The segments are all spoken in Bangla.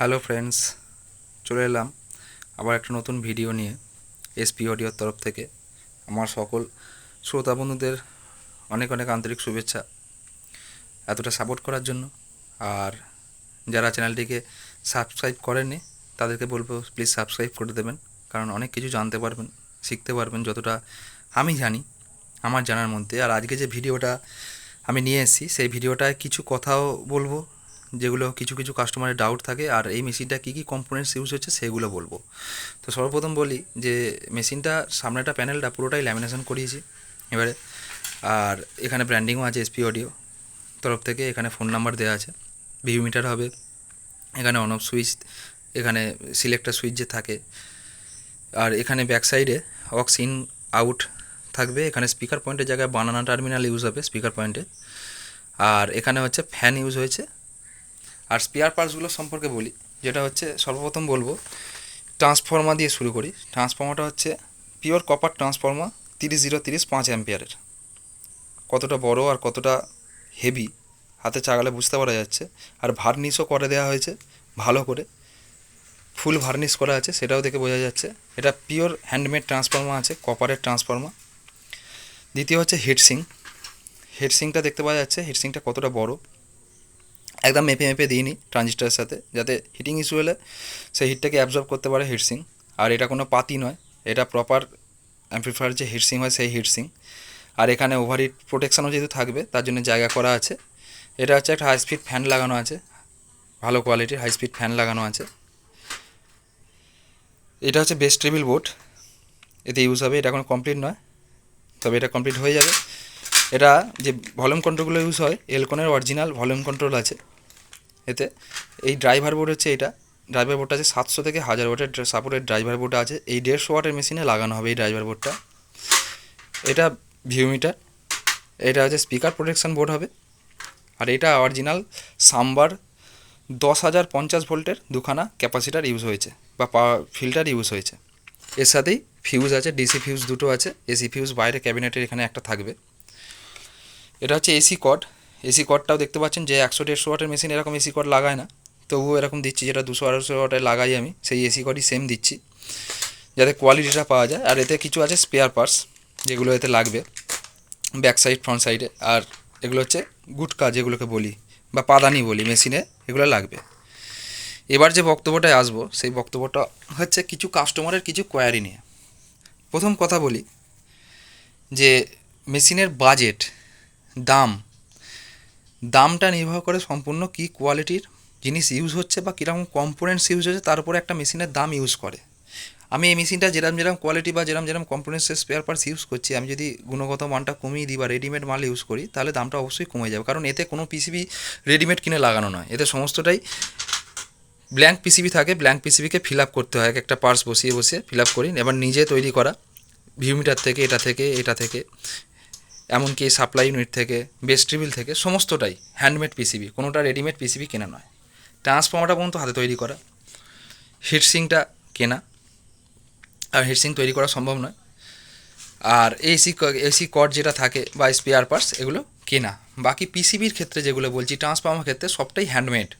হ্যালো ফ্রেন্ডস, চলে এলাম আবার একটা নতুন ভিডিও নিয়ে এসপি অডিওর তরফ থেকে। আমার সকল শ্রোতা বন্ধুদের অনেক অনেক আন্তরিক শুভেচ্ছা এতটা সাপোর্ট করার জন্য। আর যারা চ্যানেলটিকে সাবস্ক্রাইব করেননি, তাদেরকে বলব প্লিজ সাবস্ক্রাইব করে দেবেন, কারণ অনেক কিছু জানতে পারবেন, শিখতে পারবেন, যতটা আমি জানি আমার জানার মধ্যে। আর আজকে যে ভিডিওটা আমি নিয়ে এসেছি, সেই ভিডিওটায় কিছু কথাও বলব। যেগুলো কিছু কিছু কাস্টমারের ডাউট থাকে, আর এই মেশিনটা কী কী কম্পোনেন্টস ইউজ হচ্ছে সেগুলো বলব। তো সর্বপ্রথম বলি যে মেশিনটা সামনেটা প্যানেলটা পুরোটাই ল্যামিনেশন করিয়েছি। এবারে, আর এখানে ব্র্যান্ডিংও আছে এসপি অডিও তরফ থেকে, এখানে ফোন নাম্বার দেওয়া আছে। ভিউ মিটার হবে, এখানে অন অফ সুইচ এখানে সিলেক্টার সুইচ যে থাকে। আর এখানে ব্যাক সাইডে অক্স ইন আউট থাকবে, এখানে স্পিকার পয়েন্টের জায়গায় বানানা টার্মিনাল ইউজ হবে স্পিকার পয়েন্টে আর এখানে হচ্ছে ফ্যান ইউজ হয়েছে আর স্পেয়ার পার্টসগুলো সম্পর্কে বলি, যেটা হচ্ছে সর্বপ্রথম বলব ট্রান্সফর্মার দিয়ে শুরু করি। ট্রান্সফর্মারটা হচ্ছে পিওর কপার ট্রান্সফর্মার তিরিশ জিরো তিরিশ পাঁচ অ্যাম্পিয়ারের কতটা বড় আর কতটা হেভি হাতে চাগালে বুঝতে পারা যাচ্ছে। আর ভার্নিশও করে দেওয়া হয়েছে, ভালো করে। ফুল ভার্নিশ করা আছে, সেটাও দেখে বোঝা যাচ্ছে। এটা পিওর হ্যান্ডমেড ট্রান্সফর্মার আছে কপারের ট্রান্সফর্মার দ্বিতীয় হচ্ছে হিটসিং হেডসিংটা দেখতে পাওয়া যাচ্ছে হেডসিংটা কতটা বড়। একদম মেপে মেপে দিইনি ট্রানজিস্টারের সাথে। যাতে হিটিং ইস্যু হলে সেই হিটটাকে অ্যাবজর্ব করতে পারে হিটসিং আর এটা কোনো পাতি নয়, এটা প্রপার অ্যাম্পলিফায়ার যে হিটসিং হয় সেই হিটসিং আর এখানে ওভারহিট প্রোটেকশানও যেহেতু থাকবে, তার জন্য জায়গা করা আছে। এটা হচ্ছে একটা হাই স্পিড ফ্যান লাগানো আছে। ভালো কোয়ালিটির হাই স্পিড ফ্যান লাগানো আছে। এটা হচ্ছে বেস্ট টেবিল বোর্ড এতে ইউজ হবে, এটা কোনো কমপ্লিট নয়। তবে এটা কমপ্লিট হয়ে যাবে। এটা যে ভলিউম কন্ট্রোলগুলো ইউজ হয় এলকনের অরিজিনাল ভলিউম কন্ট্রোল আছে। এতে এই ড্রাইভার বোর্ড হচ্ছে এটা। ড্রাইভার বোর্ডটা আছে সাতশো থেকে হাজার ওয়াটের সাপোর্টের ড্রাইভার বোর্ডটা আছে। এই দেড়শো ওয়াটের মেশিনে লাগানো হবে এই ড্রাইভার বোর্ডটা এটা ভিউমিটার এটা হচ্ছে স্পিকার প্রোটেকশন বোর্ড হবে। আর এটা অরিজিনাল সাম্বার দশ হাজার পঞ্চাশ ভোল্টের দুখানা ক্যাপাসিটার ইউজ হয়েছে বা পাওয়ার ফিল্টার ইউজ হয়েছে। এর সাথেই ফিউজ আছে ডিসি ফিউজ দুটো আছে এসি ফিউজ বাইরে ক্যাবিনেটের এখানে একটা থাকবে। এটা হচ্ছে এসি কড এসি কডটাও দেখতে পাচ্ছেন যে একশো দেড়শো ওয়াটের মেশিন এরকম এসি কড লাগায় না। তবুও এরকম দিচ্ছি, যেটা দুশো আড়াইশো ওয়াটে লাগাই আমি, সেই এসি কডই সেম দিচ্ছি। যাতে কোয়ালিটিটা পাওয়া যায়। আর এতে কিছু আছে স্পেয়ার পার্টস যেগুলো এতে লাগবে। ব্যাক সাইড ফ্রন্ট সাইডে আর এগুলো হচ্ছে গুটকা, যেগুলোকে বলি, বা পাদানি বলি মেশিনে এগুলো লাগবে। এবার যে বক্তব্যটায় আসব, সেই বক্তব্যটা হচ্ছে কিছু কাস্টমারের কিছু কোয়ারি নিয়ে। প্রথম কথা বলি যে মেশিনের বাজেট দাম দামটা নির্ভর করে সম্পূর্ণ কী কোয়ালিটির জিনিস ইউজ হচ্ছে বা কীরকম কম্পোনেন্টস ইউজ হচ্ছে, তার উপরে একটা মেশিনের দাম ইউজ করে। আমি এই মেশিনটা যেরকম যেরকম কোয়ালিটি বা যেরকম যেরকম কম্পোনেন্টসের স্পেয়ার পার্টস ইউজ করছি, আমি যদি গুণগত মানটা কমিয়ে দিই বা রেডিমেড মাল ইউজ করি, তাহলে দামটা অবশ্যই কমে যাবে। কারণ এতে কোনো পিসিবি রেডিমেড কিনে লাগানো নয়। এতে সমস্তটাই ব্ল্যাঙ্ক পিসিবি থাকে ব্ল্যাঙ্ক পিসিবিকে ফিল আপ করতে হয়, এক একটা পার্টস বসিয়ে বসিয়ে ফিল আপ করি, এবার নিজে তৈরি করা ভিউমিটার থেকে, এটা থেকে এটা থেকে। এমনকি সাপ্লাই ইউনিট থেকে বেস্ট্রিবিল থেকে, সমস্তটাই হ্যান্ডমেড পিসিবি কোনোটা রেডিমেড পিসিবি কেনা নয়। ট্রান্সফর্মারটা পর্যন্ত হাতে তৈরি করা। হিটসিংটা কেনা। আর হিটসিং তৈরি করা সম্ভব নয়। আর এসি এসি কট যেটা থাকে বা স্পেয়ার পার্টস এগুলো কেনা। বাকি পিসিবির ক্ষেত্রে যেগুলো বলছি ট্রান্সফর্মার ক্ষেত্রে সবটাই হ্যান্ডমেড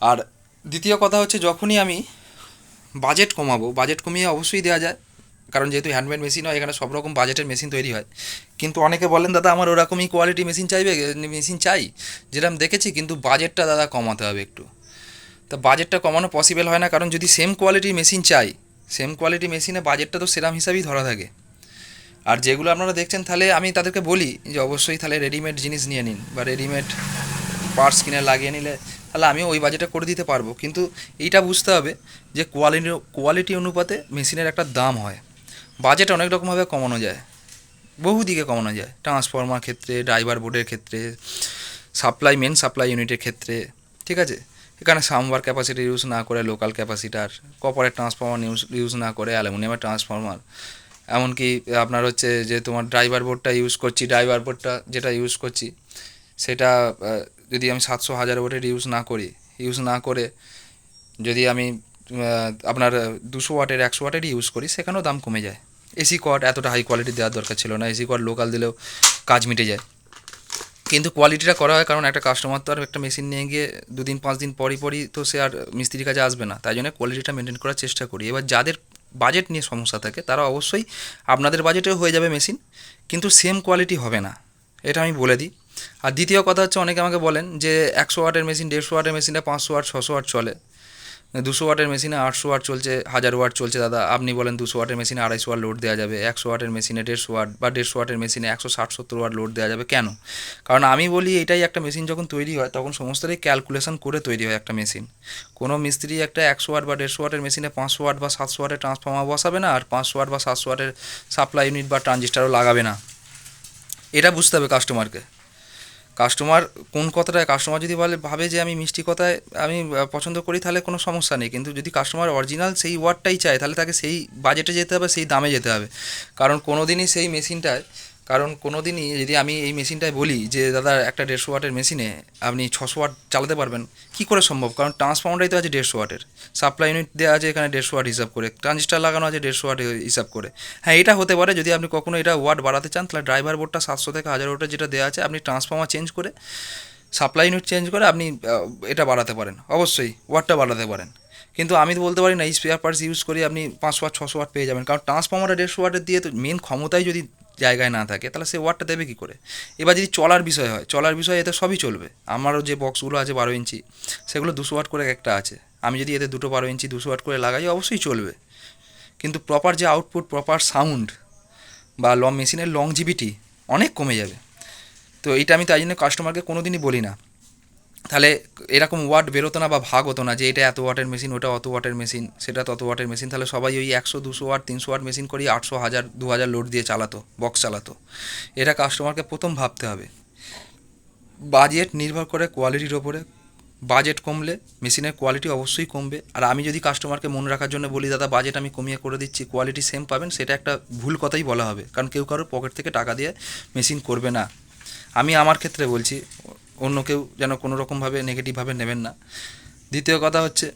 আর দ্বিতীয় কথা হচ্ছে, যখনই আমি বাজেট কমাবো বাজেট কমিয়ে অবশ্যই দেওয়া যায়। কারণ যেহেতু হ্যান্ডমেড মেশিন হয়, এখানে সব রকম বাজেটের মেশিন তৈরি হয়। কিন্তু অনেকে বলেন, দাদা, আমার ওরকমই কোয়ালিটি মেশিন চাইবে মেশিন চাই? যেরকম দেখেছি, কিন্তু বাজেটটা দাদা কমাতে হবে একটু। তা বাজেটটা কমানো পসিবল হয় না, কারণ যদি সেম কোয়ালিটির মেশিন চাই সেম কোয়ালিটি মেশিনে বাজেটটা তো সেরাম হিসাবেই ধরা থাকে। আর যেগুলো আপনারা দেখছেন, তাহলে আমি তাদেরকে বলি যে, অবশ্যই তাহলে রেডিমেড জিনিস নিয়ে নিন বা রেডিমেড পার্টস কিনে লাগিয়ে নিলে তাহলে আমিও ওই বাজেটে করে দিতে পারব। কিন্তু এইটা বুঝতে হবে যে কোয়ালিটি কোয়ালিটি অনুপাতে মেশিনের একটা দাম হয়। বাজেট অনেক রকমভাবে কমানো যায়। বহু দিকে কমানো যায়। ট্রান্সফর্মার ক্ষেত্রে, ড্রাইভার বোর্ডের ক্ষেত্রে, সাপ্লাই, মেন সাপ্লাই ইউনিটের ক্ষেত্রে, ঠিক আছে? এখানে সামবার ক্যাপাসিটি ইউজ না করে লোকাল ক্যাপাসিটার, কপারের ট্রান্সফর্মার ইউজ ইউজ না করে অ্যালুমিনিয়ামের ট্রান্সফর্মার। এমনকি আপনার হচ্ছে যে তোমার ড্রাইভার বোর্ডটা ইউজ করছি, ড্রাইভার বোর্ডটা যেটা ইউজ করছি, সেটা যদি আমি সাতশো হাজার ওয়াটের ইউজ না করি, ইউজ না করে যদি আমি আপনার দুশো ওয়াটের, একশো ওয়াটের ইউজ করি, সেখানেও দাম কমে যায়। এসি কট এতটা হাই কোয়ালিটি দেওয়ার দরকার ছিল না। এসি কট লোকাল দিলেও কাজ মিটে যায়। কিন্তু কোয়ালিটিটা করা হয় কারণ একটা কাস্টমার তো আর একটা মেশিন নিয়ে গিয়ে দুদিন, পাঁচ দিন পরই পরই তো সে আর মিস্ত্রির কাছে আসবে না। তাই জন্য কোয়ালিটিটা মেনটেন করার চেষ্টা করি। এবার যাদের বাজেট নিয়ে সমস্যা থাকে, তারা অবশ্যই আপনাদের বাজেটেও হয়ে যাবে মেশিন কিন্তু সেম কোয়ালিটি হবে না। এটা আমি বলে দিই। আর দ্বিতীয় কথা হচ্ছে, অনেকে আমাকে বলেন যে একশো ওয়াটের মেশিন দেড়শো ওয়াটের মেশিনটা পাঁচশো ওয়াট, ছশো ওয়াট চলে। দুশো ওয়াটের মেশিনে আটশো ওয়াট চলছে, হাজার ওয়াট চলছে দাদা। আপনি বলেন দুশো ওয়াটের মেশিনে আড়াইশো ওয়াট লোড দেওয়া যাবে, একশো ওয়াটের মেশিনে দেড়শো ওয়াট বা দেড়শো ওয়াটের মেশিনে একশো ষাট সত্তর ওয়াট লোড দেওয়া যাবে, কেন? কারণ আমি বলি এটাই একটা মেশিন যখন তৈরি হয়, তখন সমস্তটাই ক্যালকুলেশন করে তৈরি হয় একটা মেশিন। কোনো মিস্ত্রি একটা একশো ওয়াট বা দেড়শো ওয়াটের মেশিনে পাঁচশো ওয়াট বা সাতশো ওয়াটের ট্রান্সফর্মার বসাবে না, আর পাঁচশো ওয়াট বা সাতশো ওয়াটের সাপ্লাই ইউনিট বা ট্রানজিস্টারও লাগাবে না। এটা বুঝতে হবে কাস্টমারকে কাস্টমার কোন কথাটায় কাস্টমার যদি বলে, ভাবে যে আমি মিষ্টি কথায় আমি পছন্দ করি, তাহলে কোনো সমস্যা নেই। কিন্তু যদি কাস্টমার অরিজিনাল সেই ওয়ার্ডটাই চায়, তাহলে তাকে সেই বাজেটে যেতে হবে, সেই দামে যেতে হবে। কারণ কোনো দিনই সেই মেশিনটায় কারণ কোনো দিনই যদি আমি এই মেশিনটায় বলি যে, দাদা, একটা দেড়শো ওয়াটের মেশিনে আপনি ছশো ওয়াট চালাতে পারবেন, কী করে সম্ভব? কারণ ট্রান্সফর্মারটাই তো আছে দেড়শো ওয়াটের। সাপ্লাই ইউনিট দেওয়া আছে এখানে দেড়শো ওয়াট হিসাব করে, ট্রানজিস্টার লাগানো আছে দেড়শো ওয়াট হিসাব করে। হ্যাঁ এটা হতে পারে যদি আপনি কখনো এটা ওয়াট বাড়াতে চান, তাহলে ড্রাইভার বোর্ডটা সাতশো থেকে হাজার ওয়াটের যেটা দেওয়া আছে, আপনি ট্রান্সফর্মার চেঞ্জ করে, সাপ্লাই ইউনিট চেঞ্জ করে আপনি এটা বাড়াতে পারেন। অবশ্যই ওয়াটটা বাড়াতে পারেন। কিন্তু আমি তো বলতে পারি না, এই স্পেয়ার পার্টস ইউজ করে আপনি পাঁচশো ওয়াট, ছশো ওয়াট পেয়ে যাবেন। কারণ ট্রান্সফর্মারটা দেড়শো ওয়াটের দিয়ে তো মেন ক্ষমতাই যদি জায়গায় না থাকে, তাহলে সে ওয়াটটা দেবে কী করে? এবার যদি চলার বিষয় হয়, চলার বিষয় এতে সবই চলবে। আমারও যে বক্সগুলো আছে বারো ইঞ্চি, সেগুলো দুশো ওয়াট করে একটা আছে। আমি যদি এতে দুটো বারো ইঞ্চি, দুশো ওয়াট করে লাগাই, অবশ্যই চলবে। কিন্তু প্রপার যে আউটপুট প্রপার সাউন্ড বা ল মেশিনের লংজিভিটি অনেক কমে যাবে। তো এটা আমি তাই জন্য কাস্টমারকে কোনো দিনই বলি না। তাহলে এরকম ওয়াট বেরোতো না বা ভাগ হতো না যে এটা এত ওয়াটের মেশিন, ওটা অত ওয়াটের মেশিন, সেটা তত ওয়াটের মেশিন, তাহলে সবাই ওই একশো, দুশো ওয়াট, তিনশো ওয়াট মেশিন করি আটশো, হাজার, দু হাজার লোড দিয়ে চালাতো, বক্স চালাতো। এটা কাস্টমারকে প্রথম ভাবতে হবে। বাজেট নির্ভর করে কোয়ালিটির ওপরে। বাজেট কমলে মেশিনের কোয়ালিটি অবশ্যই কমবে। আর আমি যদি কাস্টমারকে মনে রাখার জন্য বলি, দাদা বাজেট আমি কমিয়ে করে দিচ্ছি কোয়ালিটি সেম পাবেন, সেটা একটা ভুল কথাই বলা হবে। কারণ কেউ কারোর পকেট থেকে টাকা দিয়ে মেশিন করবে না। আমি আমার ক্ষেত্রে বলছি অন্য কেউ যেন কোনো রকমভাবে নেগেটিভভাবে নেবেন না। দ্বিতীয় কথা হচ্ছে,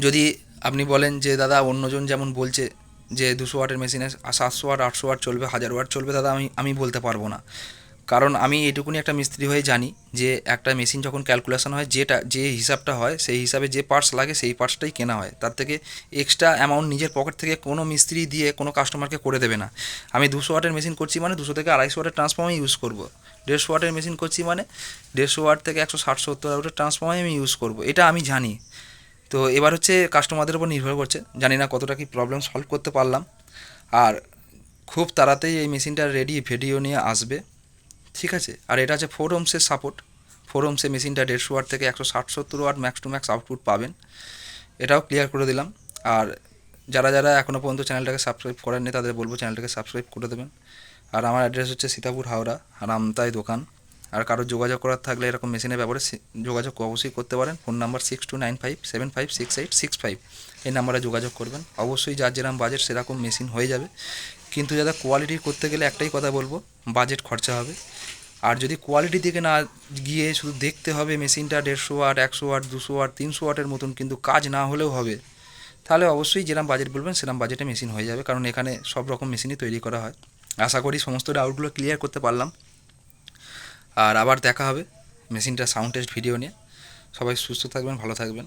যদি আপনি বলেন যে, দাদা, অন্যজন যেমন বলছে যে, দুশো ওয়াটের মেশিনে সাতশো ওয়াট, আটশো ওয়াট চলবে, হাজার ওয়াট চলবে, দাদা, আমি আমি বলতে পারব না। কারণ আমি এটুকুনি একটা মিস্ত্রি হয়ে জানি যে একটা মেশিন যখন ক্যালকুলেশন হয়, যেটা, যে হিসাবটা হয়, সেই হিসাবে যে পার্টস লাগে, সেই পার্টসটাই কেনা হয়। তার থেকে এক্সট্রা অ্যামাউন্ট নিজের পকেট থেকে কোনো মিস্ত্রি দিয়ে কোনো কাস্টমারকে করে দেবে না। আমি দুশো ওয়াটের মেশিন করছি মানে দুশো থেকে আড়াইশো ওয়াটের ট্রান্সফর্মার ইউজ করব। দেড়শো ওয়াটের মেশিন করছি মানে দেড়শো ওয়াট থেকে একশো ষাট সত্তর ওয়াটের ট্রান্সফর্মার আমি ইউজ করব। এটা আমি জানি। তো এবার হচ্ছে কাস্টমারদের উপর নির্ভর করছে। জানি না কতটা কি প্রবলেম সলভ করতে পারলাম। আর খুব তাড়াতাড়ি এই মেশিনটা রেডি ভিডিও নিয়ে আসবে। ঠিক আছে? আর এটা হচ্ছে ফোর হোমসের সাপোর্ট ফোর ওমসে মেশিনটা দেড়শো ওয়াট থেকে একশো ষাট সত্তর watt max to max output পাবেন। এটাও ক্লিয়ার করে দিলাম। আর যারা যারা এখনও পর্যন্ত চ্যানেলটাকে সাবস্ক্রাইব করেননি, তাদের বলব চ্যানেলটাকে সাবস্ক্রাইব করে দেবেন। আর আমার অ্যাড্রেস হচ্ছে সীতাপুর হাওড়া আর আমতাই দোকান। আর কারও যোগাযোগ করার থাকলে এরকম মেশিনের ব্যাপারে যোগাযোগ অবশ্যই করতে পারেন। Phone number six two nine five seven five six eight six five এই নাম্বারে যোগাযোগ করবেন। অবশ্যই যার যেরকম বাজেট সেরকম মেশিন হয়ে যাবে। কিন্তু যারা কোয়ালিটির করতে গেলে একটাই কথা বলব বাজেট খরচা হবে। আর যদি কোয়ালিটি দিকে না গিয়ে শুধু দেখতে হবে মেশিনটা দেড়শো ওয়াট একশো ওয়াট দুশো ওয়াট তিনশো ওয়াটের মতন কিন্তু কাজ না হলেও হবে, তাহলে অবশ্যই যেরকম বাজেট বলবেন সেরকম বাজেটে মেশিন হয়ে যাবে। কারণ এখানে সব রকম মেশিনই তৈরি করা হয়। আশা করি সমস্ত ডাউটগুলো ক্লিয়ার করতে পারলাম। আর আবার দেখা হবে মেশিনটা সাউন্ড টেস্ট ভিডিও নিয়ে। সবাই সুস্থ থাকবেন, ভালো থাকবেন।